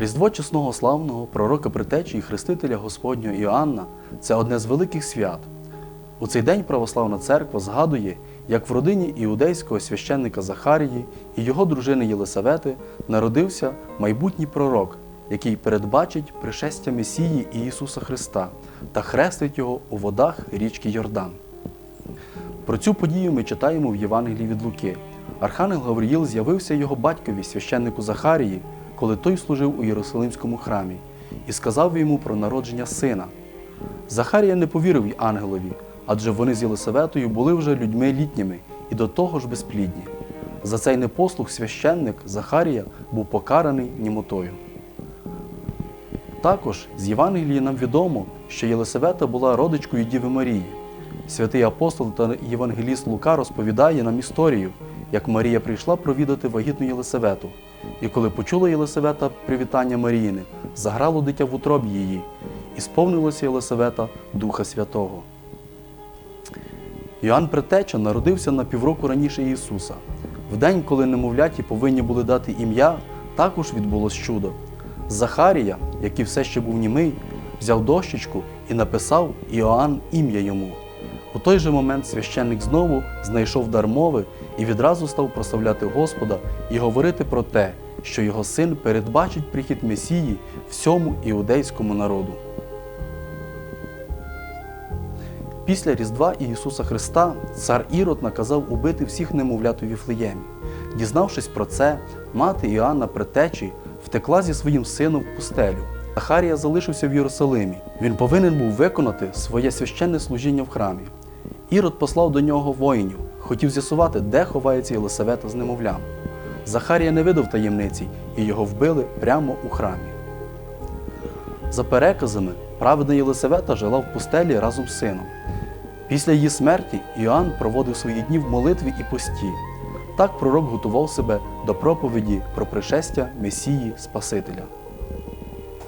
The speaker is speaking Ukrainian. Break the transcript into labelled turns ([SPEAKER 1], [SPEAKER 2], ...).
[SPEAKER 1] Різдво чесного славного пророка притечі і хрестителя Господнього Іоанна це одне з великих свят. У цей день православна церква згадує, як в родині іудейського священника Захарії і його дружини Єлисавети народився майбутній пророк, який передбачить пришестя Месії Ісуса Христа та хрестить його у водах річки Йордан. Про цю подію ми читаємо в Євангелії від Луки. Архангел Гавриїл з'явився його батькові, священнику Захарії, коли той служив у Єрусалимському храмі, і сказав йому про народження сина. Захарія не повірив й ангелові, адже вони з Єлисаветою були вже людьми літніми і до того ж безплідні. За цей непослух священник Захарія був покараний німотою. Також з Євангелії нам відомо, що Єлисавета була родичкою Діви Марії. Святий апостол та євангеліст Лука розповідає нам історію, як Марія прийшла провідати вагітну Єлисавету. І коли почула Єлисавета привітання Маріїни, заграло дитя в утробі її, і сповнилося Єлисавета Духа Святого. Йоанн Предтеча народився на півроку раніше Ісуса. В день, коли немовляті повинні були дати ім'я, також відбулось чудо. Захарія, який все ще був німий, взяв дощечку і написав Іоанн ім'я йому. У той же момент священник знову знайшов дар мови і відразу став прославляти Господа і говорити про те, що його син передбачить прихід Месії всьому іудейському народу. Після Різдва Ісуса Христа цар Ірод наказав убити всіх немовлят у Віфлеємі. Дізнавшись про це, мати Іоанна Претечі втекла зі своїм сином в пустелю. Захарія залишився в Єрусалимі. Він повинен був виконати своє священне служіння в храмі. Ірод послав до нього воїнів, хотів з'ясувати, де ховається Єлисавета з немовлям. Захарія не видав таємниці, і його вбили прямо у храмі. За переказами, праведна Єлисавета жила в пустелі разом з сином. Після її смерті Іоанн проводив свої дні в молитві і пості. Так пророк готував себе до проповіді про пришестя Месії Спасителя.